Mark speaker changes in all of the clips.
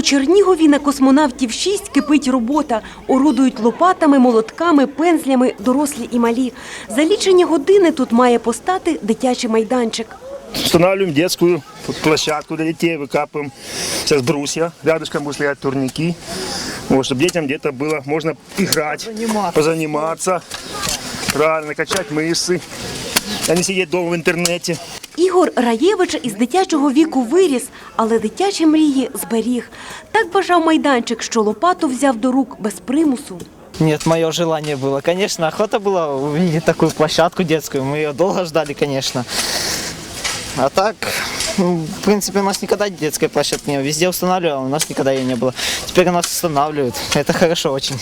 Speaker 1: У Чернігові на космонавтів 6 кипить робота. Орудують лопатами, молотками, пензлями, дорослі і малі. За лічені години тут має постати дитячий майданчик.
Speaker 2: Устанавливаем детскую площадку для детей, выкапываем сейчас брусья, рядышком будут стоять турники, вот, чтобы детям где-то было можно играть, позаниматься, правильно, качать мышцы, а не сидеть дома в интернете.
Speaker 1: Ігор Раєвич із дитячого віку виріс, але дитячі мрії зберіг. Так бажав майданчик, що лопату взяв до рук без примусу.
Speaker 3: Нет, мое желание было. Конечно, охота была увидеть такую площадку детскую. Мы ее долго ждали, конечно. А так, ну, в принципе, у нас никогда детской площадки не было. Везде устанавливал, а у нас никогда ее не было. Теперь у нас устанавливают. Это хорошо очень.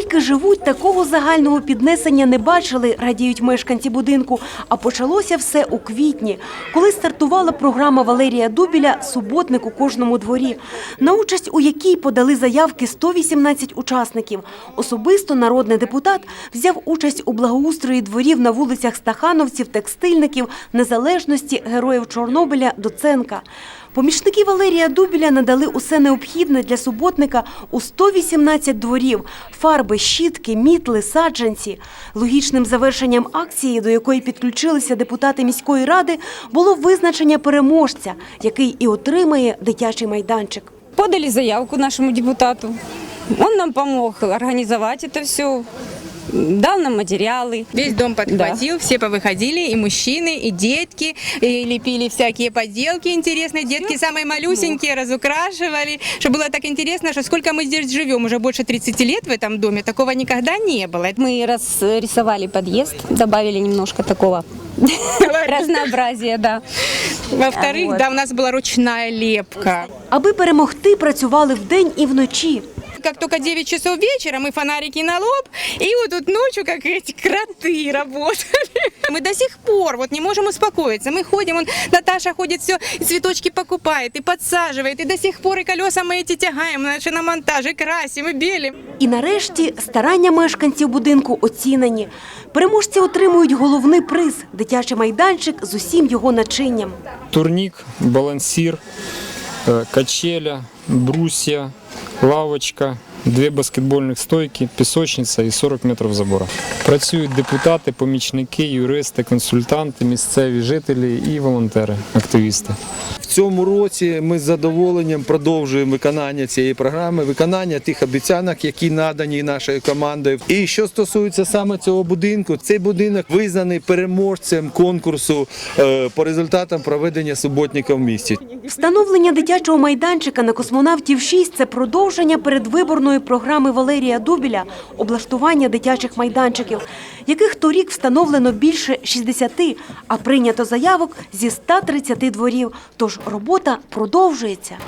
Speaker 1: Скільки живуть, такого загального піднесення не бачили, радіють мешканці будинку. А почалося все у квітні, коли стартувала програма Валерія Дубіля Суботник у кожному дворі, на участь у якій подали заявки 118 учасників. Особисто народний депутат взяв участь у благоустрої дворів на вулицях Стахановців, текстильників, незалежності, героїв Чорнобиля, Доценка. Помічники Валерія Дубіля надали усе необхідне для суботника у 118 дворів – фарби, щітки, мітли, саджанці. Логічним завершенням акції, до якої підключилися депутати міської ради, було визначення переможця, який і отримає дитячий майданчик.
Speaker 4: Подали заявку нашему депутату. Он нам помог организовать это все, дал нам материалы.
Speaker 5: Весь дом подхватил, все повыходили, и мужчины, и детки, и лепили всякие поделки интересные. Детки самые малюсенькие разукрашивали, что было так интересно, что сколько мы здесь живем, уже больше 30 лет в этом доме, такого никогда не было.
Speaker 4: Мы разрисовали подъезд, добавили немножко такого разнообразия, да.
Speaker 5: Во-вторых,
Speaker 4: Вот.
Speaker 5: да, у нас была ручная лепка.
Speaker 1: Аби перемогти, працювали вдень і вночі.
Speaker 5: Как только 9 часов вечера, мы фонарики на лоб, и вот тут ночью, как эти кроты работали. Мы до сих пор вот не можем успокоиться. Мы ходим, он, Наташа ходит все, и цветочки покупает, и подсаживает, и до сих пор и колеса мы эти тягаем, наши на монтаж, и красим, и белим.
Speaker 1: І нарешті старання мешканців будинку оцінені. Переможці отримують головний приз – дитячий майданчик з усім його начинням.
Speaker 6: турник, балансир, э, качеля, брусья, лавочка, дві баскетбольних стойки, пісочниця і 40 метрів забора. Працюють депутати, помічники, юристи, консультанти, місцеві жителі і волонтери, активісти.
Speaker 7: В цьому році ми з задоволенням продовжуємо виконання цієї програми, виконання тих обіцянок, які надані нашою командою. І що стосується саме цього будинку, цей будинок визнаний переможцем конкурсу е, по результатам проведення суботника в місті.
Speaker 1: Встановлення дитячого майданчика на космонавтів 6 – це продовження передвиборної програми Валерія Дубіля облаштування дитячих майданчиків, яких торік встановлено більше 60, а прийнято заявок зі 130 дворів. Тож робота продовжується.